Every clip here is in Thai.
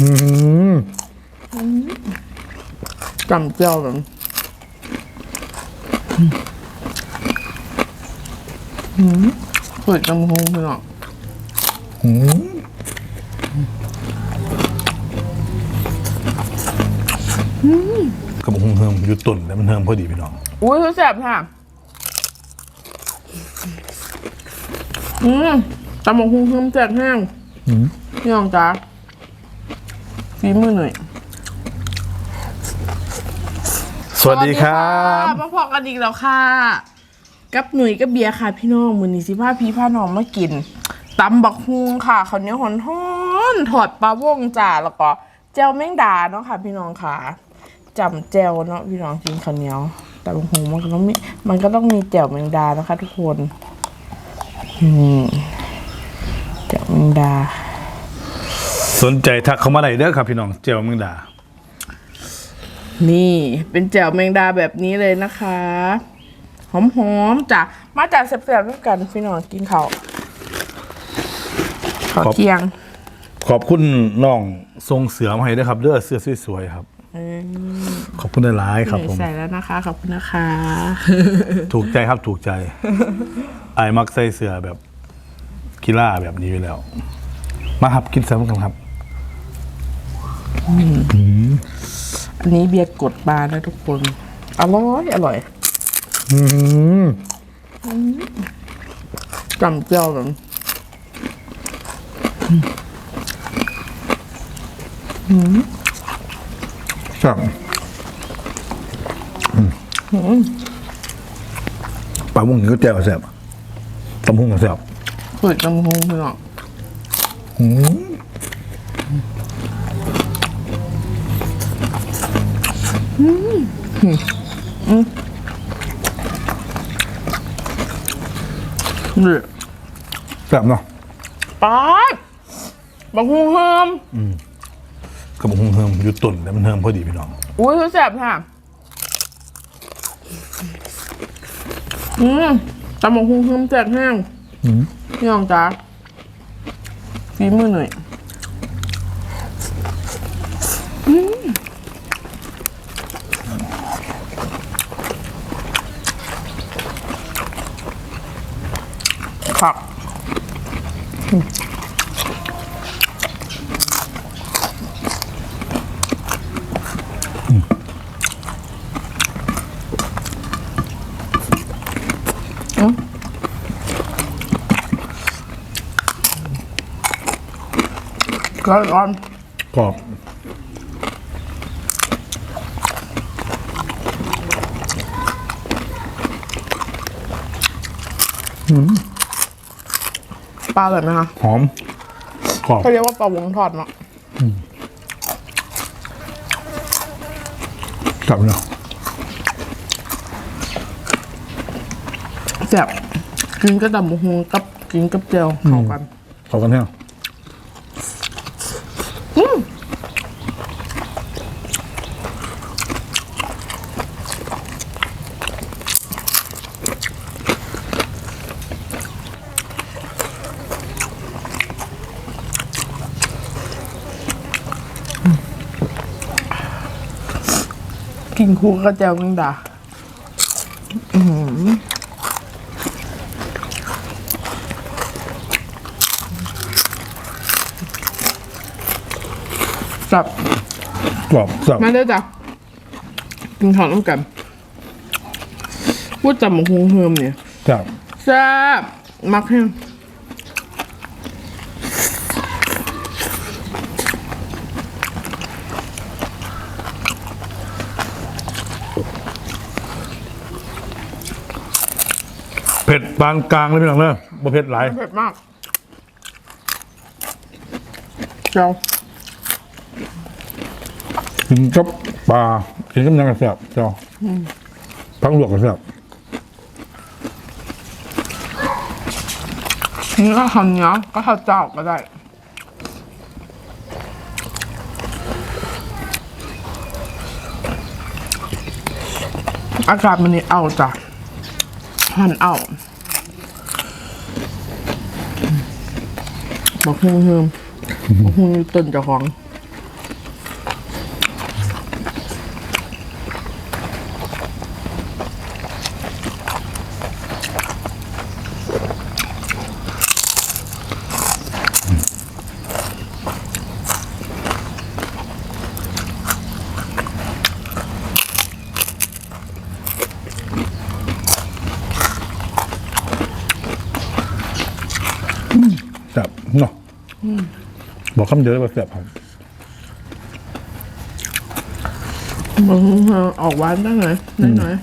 อืมจำเจียวแบบเปิดจำหงพี่น้องกระบอกเฮิมอยู่ตุ่นแล้วมันเฮิมพอดีพี่น้องอุ้ยแซ่บค่ะอืมตำบักหุ่งเพิ่มแซ่บแห้งพี่น้องจ้า ฝีมือหน่อยสวัสดีครับมาพอกันอีกแล้วค่ะ กับหนุ่ยกับเบียร์ค่ะพี่น้องมือนี้สิพาพี่พาน้องมากินตำบักฮุงค่ะข้าวเหนียวหอนทอนๆถอดปลาวงจ่าแล้วก็แจวแมงดาเนาะค่ะ พี่น้องค่ะจำแจวเนาะพี่น้องกินข้าวเหนียวตำบักฮุงมันก็ต้องมีมันก็ต้องมีแจวแมงดานะคะ ทุกคนอืมแจวแมงดา สนใจทักเข้ามาได้เด้อครับพี่น้องเจลเมืองดา นี่เป็นแจ่วแมงดาแบบนี้เลยนะคะ หอมๆจากมาจากแซ่บๆด้วยกันพี่น้องกินข้าวข้าวครับเที่ยงขอบคุณน้องทรงเสือมาให้ด้วยครับเด้อเสื้อสวยๆครับ เออขอบคุณหลายๆครับผม ใส่แล้วนะคะ ขอบคุณนะคะ ถูกใจครับถูกใจ ไอ้ายมักใส่เสือแบบกีฬาแบบนี้อยู่แล้ว มาครับกินแซมกันครับ อันนี้เบียร์กดบาร์นะทุกคน อร่อย อร่อยอืมจำเจียวแบบแซ่บอืมปลาบุ้งก็แจ่วแซ่บตำหุ่งก็แซ่บเปิดจำฮงพี่น้อง นี่แซ่บเนาะป๊าดบักฮุงเฮิมกระบอกเฮิมอยู่ตุ่นแล้วมันเฮิมพอดีพี่น้องอุ้ยแซ่บค่ะ อืมตำบักหุ่งเพิ่มแซ่บแห้งพี่น้องจ้าฝีมือหน่อยอืมครับ ร้อนร้อนกรอบอืม ปลาเลยไหมคะหอมกรอบเขาเรียกว่าปลาวงทอดเนาะกลับเนาะแซ่บกินก็ตำบักหุ่งกับกินกับเจียวเข้ากันขอบกันแห้ กินคู่กับเจียวแมงดาอื้อหือจับกรอบแซ่บมาเด้อจ้ะกินข้าวน้ำกันพูดจำบักฮุงเฮิมเนี่ยแซ่บแซ่บมักแห้ง ปานกลางเลยพี่น้องเนอะบ่เผ็ดหลาย เผ็ดมากเจ้ากินกับปลากินกับหยังกระแซ่บเจ้าพักลวกกระแซ่บนี่ก็ข้าวเหนียวก็ข้าวเจ้าก็ได้ อากาศมันนี่เอาจ้ะหันเอา บอกเฮิมเฮิมบอกเฮิมต้นเจ้าของ บอกคำเดียวเลยว่าแซ่บครับมึงออกหวานบ้างไหมน้อยน้อย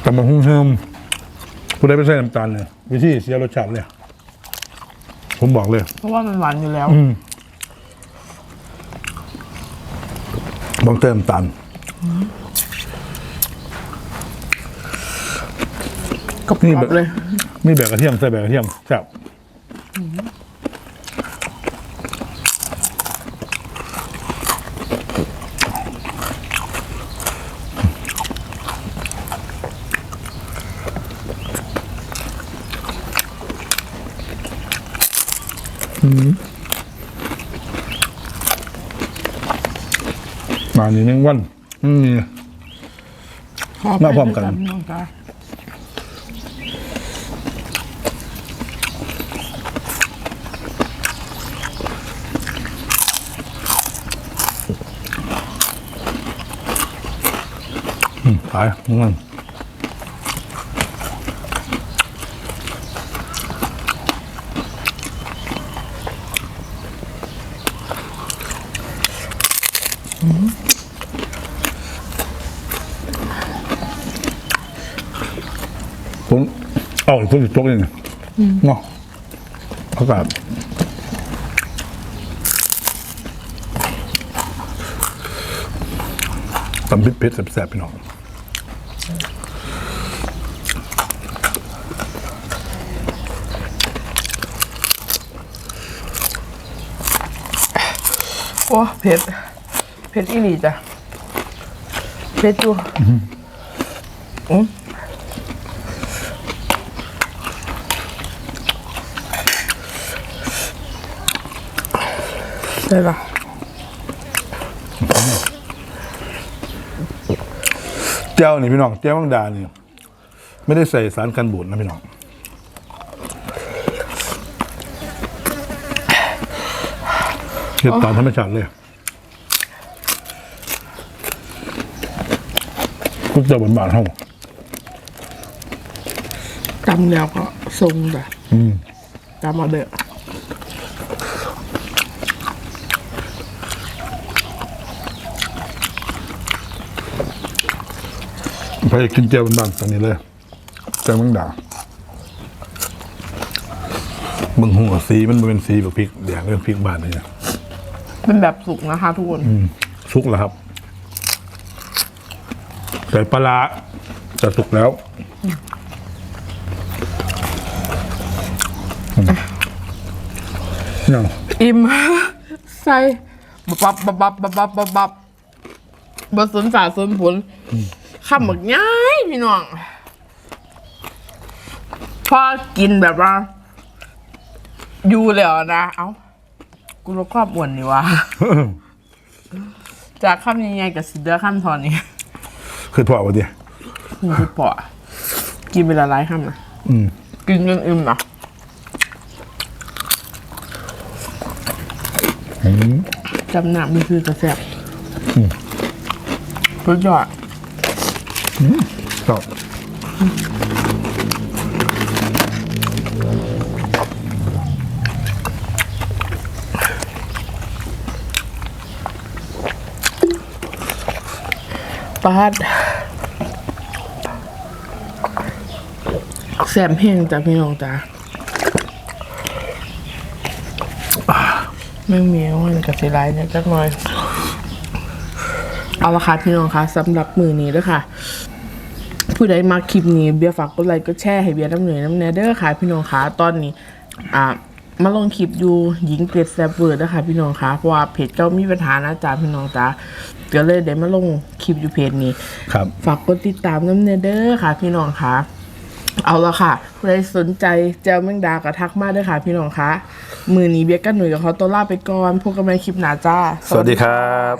แต่มันหุ้มเฮิมผู้ใดไม่ใส่น้ำตาลเลยวิธีเสียรสชาติเลยผมบอกเลย เพราะว่ามันหวานอยู่แล้วอืมบางเติมน้ำตาล กรอบนี่แบบๆเลยมีแบบกระเทียมใส่แบบกระเทียมแซ่บมานี่หนึ่งวันอืม มาพร้อมกันพี่น้องจ้า ไปงั้นผมเอาอีกคนอีกจกเลยเนาะอากาศตำพริกเผ็ดแสบๆพี่น้อง โอ้เผ็ด เผ็ดอีหลีจ้ะ เผ็ดอยู่อืมใช่ปะเจ้านี่พี่น้องเจ้าวังดานี่ไม่ได้ใส่สารกันบูดนะพี่น้อง เก็บตามธรรมชาติเลยกุ๊กเจ้าบนบานห้องตำแล้วก็ทรงจ้ะอืมตำเอาเด้อไปกินเจ้าบนบานตอนนี้เลยเจ้าวังดาเบึงหัวสีมันบ่เป็นสีแบบพริกแดงเป็นพริกบานเลยเนี่ย เป็นแบบสุกนะคะทุกคนอืมสุกแล้วครับ ใส่ปลาร้าจะสุกแล้วอืมยังอิ่มใส่บับบับบับบับบับบับบับบสนสาสนผลข้ามหมกง่ายพี่น้องพอกินแบบว่า อยู่แล้วนะ เอ้า กูลดความอ้วนนี่วะ จากข้ามยังไงกับสิเดอร์ข้ามทอนนี้คือพอวะเดียมึงคือปอกินเวลาไรข้ามนะอืมกินจนอิ่มนะจำหนักมันคือกระแสบสุดยอดชอบ ปาดแสบแห้งจ้ะพี่น้องจ้าแม่มีวมันกับสีไรเนี่ยจักหน่อย เอาละค่ะพี่น้องคะสำหรับมือนี้ด้วยค่ะผู้ใดมาคลิปนี้เบียร์ฝากกดไลค์ก็แชร์ให้เบียร์น้ำเหนื่อยน้ำแนเด้อค่ะพี่น้องคะตอนนี้อ่า มาลงคลิปอยู่หญิงเกรดแซบเวิร์ดนะคะพี่น้องคะเพราะว่าเพจเจ้ามีปัญหานะจ๊ะพี่น้องจ้าก็เลยได้มาลงคลิปอยู่เพจนี้ ครับ ฝากกดติดตามน้ำเนเด้อค่ะ พี่น้องคะเอาละค่ะใครสนใจแจวแมงดากระทักมาเด้วยค่ะ พี่น้องคะมือนี้เบียร์กันหนุ่ยกับเขาตัวลาไปก่อนพบกันใหม่คลิปหน้าจ้า สวัสดีครับ